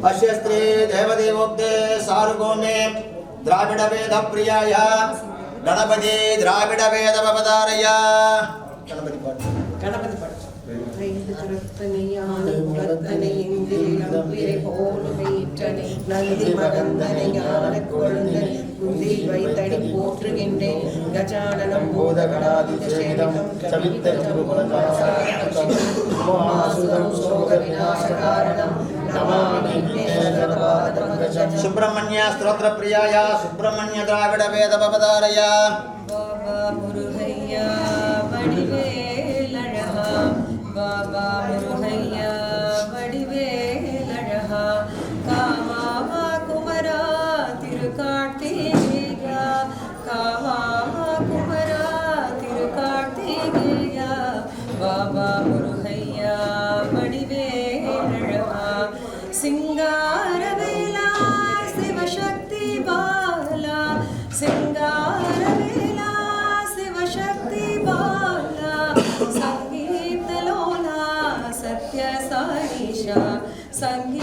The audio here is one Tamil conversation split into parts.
अस्य स्त्री देवदेवोक्ते सारुगोमे द्राविडवेदप्रियाय गणपति द्राविडवेदपदारय गणपति पाठ கணபதி பாட்டு ஐந்து கரத்தனையானை உலத்தனை இந்திரிலம் பிறை போல வயிற்றனை நந்தி மகந்தனை ஞான குழந்தனை குந்தி வைத்தடி போற்றுகின்றேன் கஜானனம் பூதகணாதிசேதம் சவித்தம் சோக விநாச காரணம் ಸುಬ್ರಹ್ಮಣ್ಯ ಸ್ತೋತ್ರ ಪ್ರಿಯಾಯ ಸುಬ್ರಹ್ಮಣ್ಯ ದ್ರಾವಿಡ ವೇದ ಪವದಾರಯ ಕಾಮ ಕುಮರ ತಿರುಕಾಟಿ ಕಾಮ I'm here.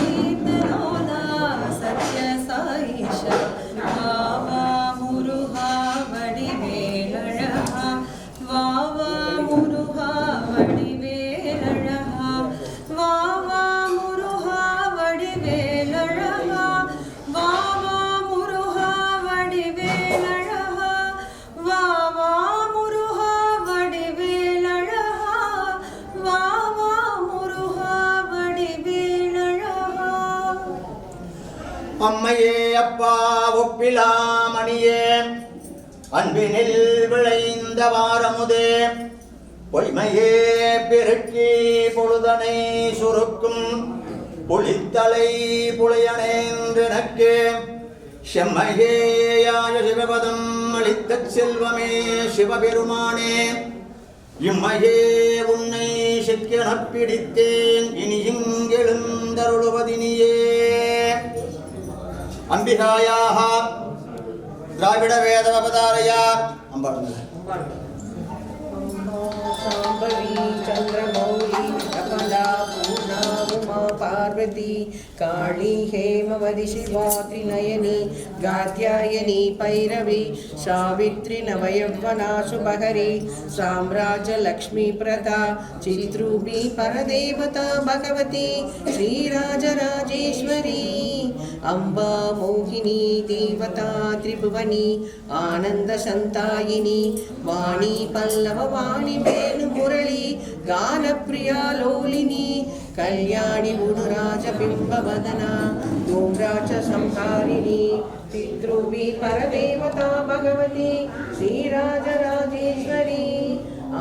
அம்மையே அப்பா ஒப்பிலாமணியே அன்பினில் விளைந்த வாரமுதே பொய்மையே பெருக்கி பொழுதனை சுருக்கும் புலித்தலை புலையனேன்றெனக்கு செம்மையேயாய சிவபதம் அளித்த செல்வமே சிவபெருமானே. இம்மையே உன்னை சிக்கெனப் பிடித்தேன் இனி இங்கே அம்பிகாயாக திராவிட வேதவதாரயா அம்பாள் ಪಾರ್ವತಿ, ಕಾಳಿ ಹೇಮವದಿ ಶಿವಾತ್ರಿ ನಯನಿ, ಗಾತ್ಯಾಯನಿ, ಪೈರವಿ, ಸಾವಿತ್ರಿ ನವಯವನಾಶು ಬಹರಿ ಸಾಮ್ರಾಜ ಲಕ್ಷ್ಮೀ ಪ್ರತಾ ಚಿತ್ರೂಪಿ, ಪರದೇವತಾ, ಭಗವತಿ ಶ್ರೀರಾಜರಾಜೇಶ್ವರಿ ಅಂಬಾ, ಮೋಹಿನಿ, ದೇವತಾ, ತ್ರಿಭುವನಿ, ಆನಂದ ಸಂತಾಯಿನಿ, ವಾಣಿ ಪಲ್ಲವ, ವಾಣಿ ಬೇನು ಮುರಳಿ, ಗಾನಪ್ರಿಯ ಲೋಲಿನಿ కళ్యాణి ఉడురాజబింబవదన ధూమ్రాచ సంహారిణి పితృభి పరదేవత భగవతి శ్రీరాజరాజేశ్వరి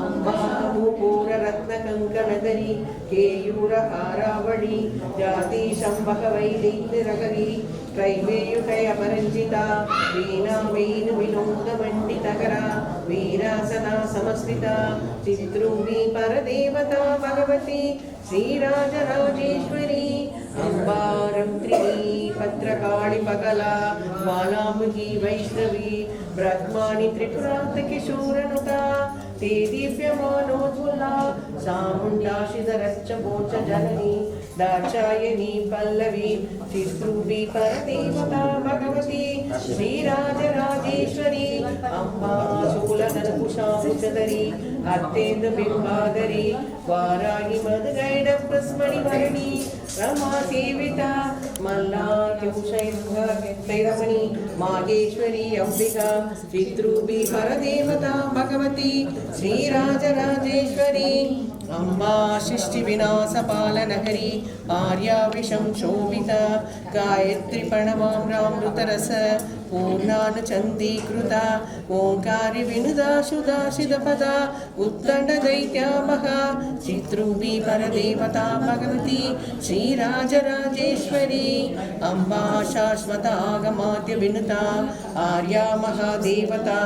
అంబాకూరరత్నకంకణధరి కేయూరహారావళి జాతీశంబక వైదైత్యరకవి त्रैवेयुकयपरञ्जिता वीणा वेणुविनोदमण्डितकरा वीरासना समस्मिता चिद्रूपी परदेवता भगवती श्रीराजराजेश्वरी अम्बारन्त्रिणी पत्रकाळिपकला ज्वालामुखी वैष्णवी ब्रह्माणि त्रिपुरान्तकिशूरनुता ते दीप्यमानोज्ज्वला सामुण्डाशिधरश्च वोच जननी दाक्षायणी पल्लवी चित्रूपी परदेवता भगवती श्रीराजराजेश्वरी अम्बा शूलधनकुशामुचदरी अत्येन्दु बिम्बादरी वाराणि मधुगैडप्रस्मणि भरणी रमा सेविता मल्लात्युषैर्भैरमणि मागेश्वरी अम्बिका चित्रूपी परदेवता भगवती श्रीराजराजेश्वरी। अम्बा सृष्टिविनाशपालनगरी आर्याविषं शोभिता गायत्री प्रणवामृतरस पूर्णानुचन्दीकृता ओङ्कारि विनुदा सुदाशिदपदा उत्तण्डदैत्यामहा चित्रूपी परदेवता भगवती श्रीराजराजेश्वरी अम्बा शाश्वत आगमाद्य विनुता आर्या महादेवता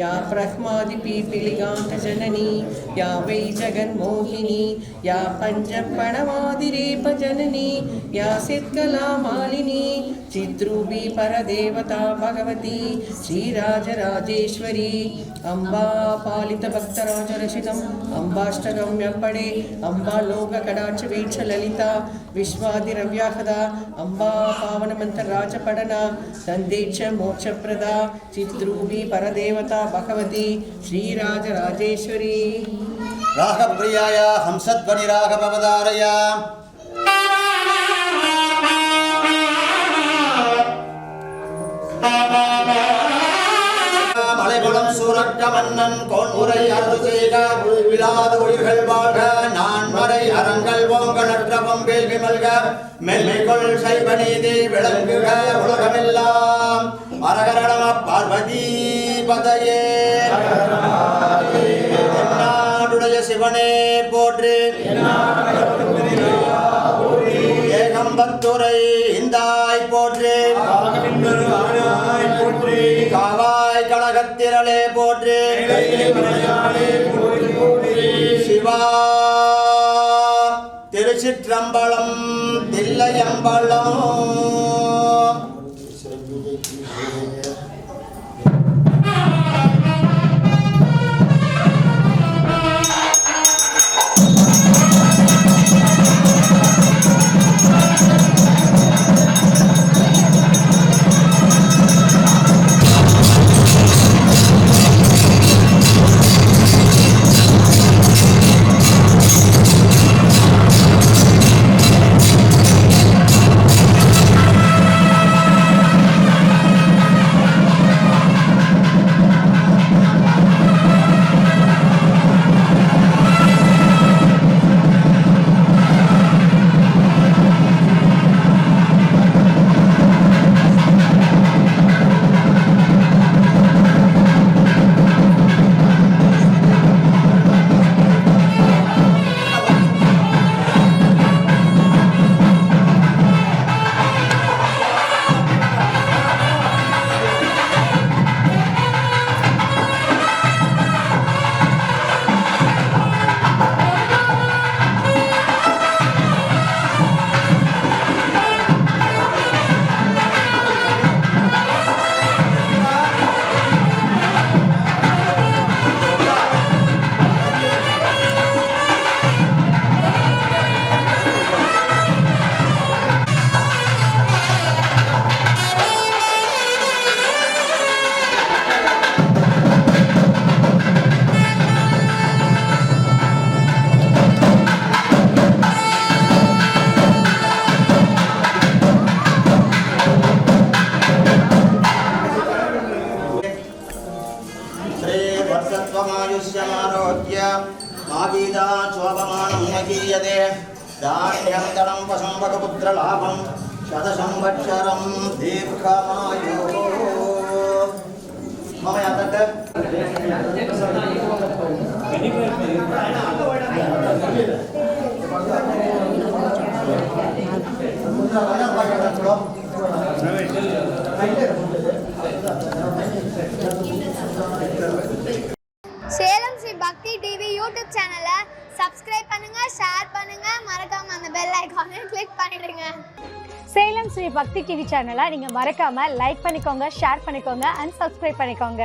या ब्रह्मादिपीपिलिगान्तजननी या वै जगन्मोहिनी मोहिनी या पञ्चप्रणवादिरेपजननी या सित्कलामालिनी चिद्रूपी परदेवता भगवती श्रीराजराजेश्वरी अम्बा पालितभक्तराजरचितम् अम्बाष्टकं व्यपडे अम्बा लोककडाक्षवीक्षललिता विश्वादिरव्याहदा अम्बा पावनमन्तराजपडना तन्दे च मोक्षप्रदा चिद्रूपी परदेवता भगवती श्रीराजराजेश्वरी ராகப்பிரியாய ஹம்சத்வனி ராகபவதாரையா மலைகுளம் சூரக்க மன்னன் கோன்முறை அருது செய்க விழாத உயிர்கள் வாழ்க நான் மறை அரங்கள் ஓங்கலற்ற பொம்பில் விமல்க மெல்மைகொள் சைவ விளங்குக உலகமெல்லாம். அரகரணம பார்வதி பதையே. சிவனே போற்று. ஏகம்பத்துரை இந்தாய் போற்று. காவாய் கழகத்திரளே போற்று. சிவா திருச்சிற்றம்பலம் தில்லையம்பலம். श्रीवर्षत्वमायुष्यमारोग्य मागीदा शोभमानं महीयते धान्यं धनं वसम्भगपुत्रलाभं शतसंवत्सरं दीर्घमायुः मम यातक பெல் ஐகானை கிளிக் பண்ணிடுங்க. சேலம் ஸ்ரீ பக்தி டிவி சேனலை நீங்கள் மறக்காமல் லைக் பண்ணிக்கோங்க ஷேர் பண்ணிக்கோங்க அண்ட் சப்ஸ்கிரைப் பண்ணிக்கோங்க.